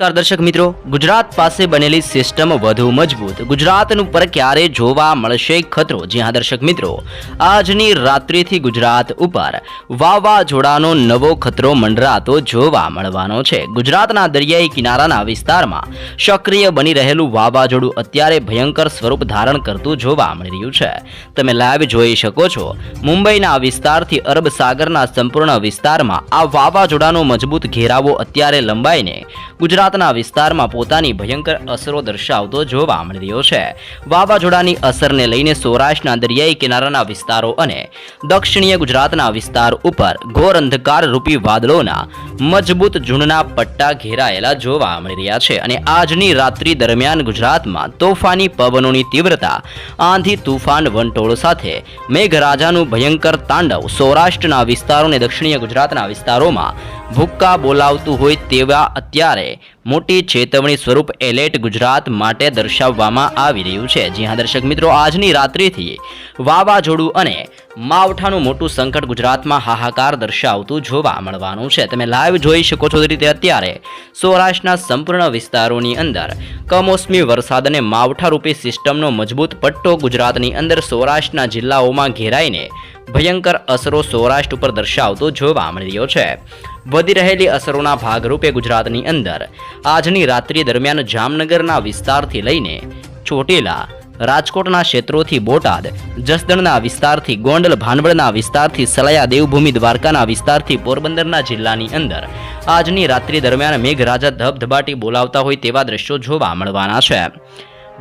નમસ્કાર દર્શક મિત્રો. ગુજરાત પાસે બનેલી સિસ્ટમ વધુ મજબૂત. ગુજરાતનું પર ક્યારે જોવા મળશે ખતરો? જી હા દર્શક મિત્રો. આજની રાત્રિથી ગુજરાત ઉપર વાવાઝોડાનો નવો ખતરો મંડરાતો જોવા મળવાનો છે. ગુજરાતના દરિયાઈ કિનારાના વિસ્તારમાં સક્રિય બની રહેલું વાવાઝોડું અત્યારે ભયંકર સ્વરૂપ ધારણ કરતું જોવા મળી રહ્યું છે. તમે લાઈવ જોઈ શકો છો. મુંબઈના વિસ્તારથી અરબ સાગરના સંપૂર્ણ વિસ્તારમાં આ વાવાઝોડાનો મજબૂત ઘેરાવો અત્યારે લંબાઈને ગુજરાતના વિસ્તારમાં પોતાની ભયંકર અસરો દર્શાવતો જોવા મળી રહ્યો છે. વાવાઝોડાની અસરને લઈને સૌરાષ્ટ્રના દરિયાઈ કિનારાના વિસ્તારો અને દક્ષિણીય ગુજરાતના વિસ્તાર ઉપર ઘોર અંધકાર રૂપી વાદળોના મજબૂત ઝૂંડના પટ્ટા ઘેરાયેલા જોવા મળી રહ્યા છે અને આજની રાત્રિ દરમિયાન ગુજરાતમાં તોફાની પવનોની તીવ્રતા, આંધી તુફાન વંટોળ સાથે મેઘરાજાનું ભયંકર તાંડવ સૌરાષ્ટ્રના વિસ્તારો અને દક્ષિણીય ગુજરાતના વિસ્તારોમાં ભૂક્કા બોલાવતું હોય તેવા અત્યારે મોટી ચેતવણી સ્વરૂપ એલર્ટ ગુજરાત માટે દર્શાવવામાં આવી રહ્યું છે. જી હા, દર્શક મિત્રો, આજની રાત્રિથી વાવાઝોડું અને માવઠાનું મોટું સંકટ ગુજરાતમાં હાહાકાર દર્શાવતું જોવા મળવાનું છે. તમે લાઈવ જોઈ શકો છો રીતે અત્યારે સૌરાષ્ટ્રના સંપૂર્ણ વિસ્તારોની અંદર કમોસમી વરસાદ અને માવઠારૂપી સિસ્ટમનો મજબૂત પટ્ટો ગુજરાતની અંદર સૌરાષ્ટ્રના જિલ્લાઓમાં ઘેરાઈને ભયંકર અસરો સૌરાષ્ટ્ર ઉપર દર્શાવતો જોવા મળી રહ્યો છે. વધી રહેલી અસરોના ભાગરૂપે ગુજરાતની અંદર આજની રાત્રિ દરમિયાન જામનગરના વિસ્તારથી લઈને ચોટીલા, રાજકોટના ક્ષેત્રોથી બોટાદ, જસદણના વિસ્તારથી ગોંડલ, ભાનવડના વિસ્તારથી સલાયા, દેવભૂમિ, દ્વારકાના વિસ્તારથી પોરબંદરના જિલ્લાની અંદર આજની રાત્રિ દરમિયાન મેઘરાજા ધબધબાટી બોલાવતા હોય તેવા દ્રશ્યો જોવા મળવાના છે.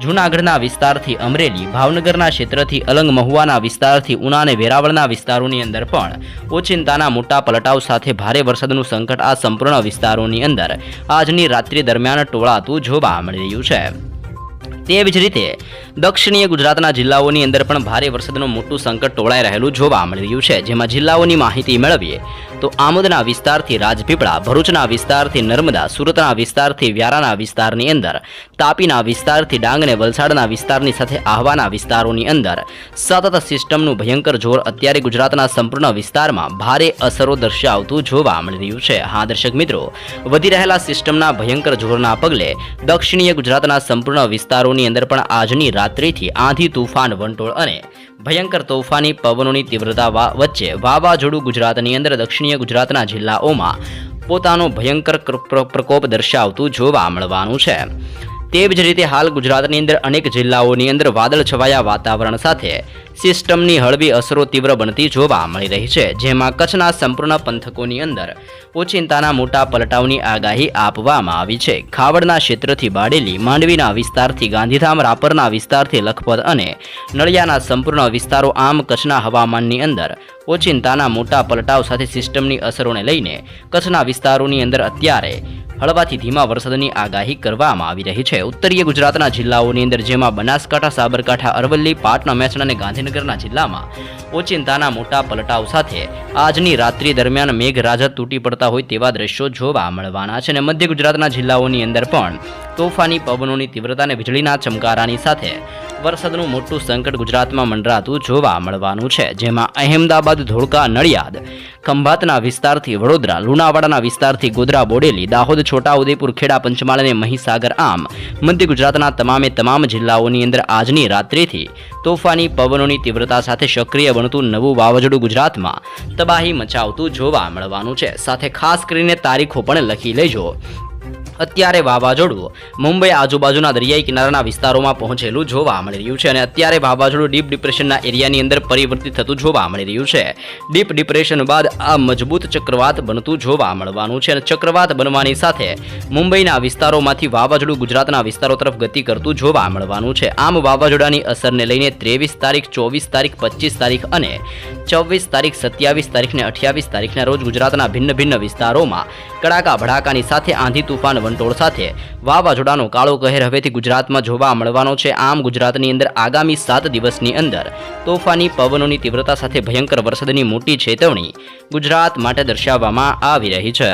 જૂનાગઢના વિસ્તારથી અમરેલી, ભાવનગરના ક્ષેત્રથી અલંગ મહુવાના વિસ્તારથી ઉના અને વેરાવળના વિસ્તારોની અંદર પણ ઓચિંતાના મોટા પલટાવ સાથે ભારે વરસાદનું સંકટ આ સંપૂર્ણ વિસ્તારોની અંદર આજની રાત્રિ દરમિયાન ટોળાતું જોવા મળી રહ્યું છે. તેવી જ રીતે દક્ષિણીય ગુજરાતના જિલ્લાઓની અંદર પણ ભારે વરસાદનું મોટું સંકટ ટોળાઈ રહેલું જોવા મળી રહ્યું છે. જેમાં જિલ્લાઓની માહિતી મેળવીએ તો આમોદના વિસ્તારથી રાજપીપળા, ભરૂચના વિસ્તારથી નર્મદા, સુરતના વિસ્તારથી વ્યારાના વિસ્તારની અંદર, તાપીના વિસ્તારથી ડાંગ અને વલસાડના વિસ્તારની સાથે આહવાના વિસ્તારોની અંદર સતત સિસ્ટમનું ભયંકર જોર અત્યારે ગુજરાતના સંપૂર્ણ વિસ્તારમાં ભારે અસરો દર્શાવતું જોવા મળી રહ્યું છે. હા, દર્શક મિત્રો, વધી રહેલા સિસ્ટમના ભયંકર જોરના પગલે દક્ષિણીય ગુજરાતના સંપૂર્ણ વિસ્તારોની અંદર પણ આજની રાત્રિથી આંધી તુફાન, વંટોળ અને ભયંકર તોફાની પવનોની તીવ્રતા વચ્ચે વાવાઝોડું ગુજરાતની અંદર દક્ષિણીય ગુજરાતના જિલ્લાઓમાં પોતાનો ભયંકર ક્ર- પ્ર- પ્રકોપ દર્શાવતું જોવા મળવાનું છે. તેવી જ રીતે હાલ ગુજરાતની અંદર અનેક જિલ્લાઓની અંદર વાદળ છવાયા વાતાવરણ સાથે સિસ્ટમની હળવી અસરો તીવ્ર બનતી જોવા મળી રહી છે, જેમાં કચ્છના સંપૂર્ણ પંથકોની અંદર ઓચિંતાના મોટા પલટાવની આગાહી આપવામાં આવી છે. ખાવડના ક્ષેત્રથી બાડેલી, માંડવીના વિસ્તારથી ગાંધીધામ, રાપરના વિસ્તારથી લખપત અને નળિયાના સંપૂર્ણ વિસ્તારો આમ કચ્છના હવામાનની અંદર ઓચિંતાના મોટા પલટાવ સાથે સિસ્ટમની અસરોને લઈને કચ્છના વિસ્તારોની અંદર અત્યારે હળવાથી ધીમા વરસાદની આગાહી કરવામાં આવી રહી છે. ઉત્તરીય ગુજરાતના જિલ્લાઓની અંદર જેમાં બનાસકાંઠા, સાબરકાંઠા, અરવલ્લી, પાટણ, મહેસાણા અને ગાંધીનગરના જિલ્લામાં ઓચિંતાના મોટા પલટાવ સાથે આજની રાત્રિ દરમિયાન મેઘરાજા તૂટી પડતા હોય તેવા દ્રશ્યો જોવા મળવાના છે અને મધ્ય ગુજરાતના જિલ્લાઓની અંદર પણ તોફાની પવનોની તીવ્રતા અને વીજળીના ચમકારાની સાથે વરસાદનું મોટું સંકટ ગુજરાતમાં મંડરાતું જોવા મળવાનું છે, જેમાં અહેમદાબાદ, ધોળકા, નડિયાદ, ખંભાતના વિસ્તારથી વડોદરા, લુણાવાડાના વિસ્તારથી ગોધરા, બોડેલી, દાહોદ, છોટાઉદેપુર, ખેડા, પંચમહાલ અને મહીસાગર આમ મધ્ય ગુજરાતના તમામે તમામ જિલ્લાઓની અંદર આજની રાત્રિથી તોફાની પવનોની તીવ્રતા સાથે સક્રિય બનતું નવું વાવાઝોડું ગુજરાતમાં તબાહી મચાવતું જોવા મળવાનું છે. સાથે ખાસ કરીને તારીખો પણ લખી લેજો. અત્યારે વાવાઝોડું મુંબઈ આજુબાજુના દરિયાઈ કિનારાના વિસ્તારોમાં પહોંચેલું જોવા મળી રહ્યું છે અને અત્યારે વાવાઝોડું ડીપ ડિપ્રેશનના એરિયાની અંદર પરિવર્તિત થતું જોવા મળી રહ્યું છે. ડીપ ડિપ્રેશન બાદ આ મજબૂત ચક્રવાત બનતું જોવા મળવાનું છે અને ચક્રવાત બનવાની સાથે મુંબઈના વિસ્તારોમાંથી વાવાઝોડું ગુજરાતના વિસ્તારો તરફ ગતિ કરતું જોવા મળવાનું છે. આમ વાવાઝોડાની અસરને લઈને ત્રેવીસ તારીખ, ચોવીસ તારીખ, પચીસ તારીખ અને ચોવીસ તારીખ, સત્યાવીસ તારીખ ને અઠ્યાવીસ તારીખના રોજ ગુજરાતના ભિન્ન ભિન્ન વિસ્તારોમાં કડાકા ભડાકાની સાથે આંધી તુફાન વંટોળ સાથે. વાવાઝોડાનો કાળો કહેર હવેથી ગુજરાતમાં જોવા મળવાનો છે. આમ ગુજરાતની અંદર આગામી સાત દિવસની અંદર તોફાની પવનોની તીવ્રતા સાથે ભયંકર વરસાદની મોટી ચેતવણી ગુજરાત માટે દર્શાવવામાં આવી રહી છે.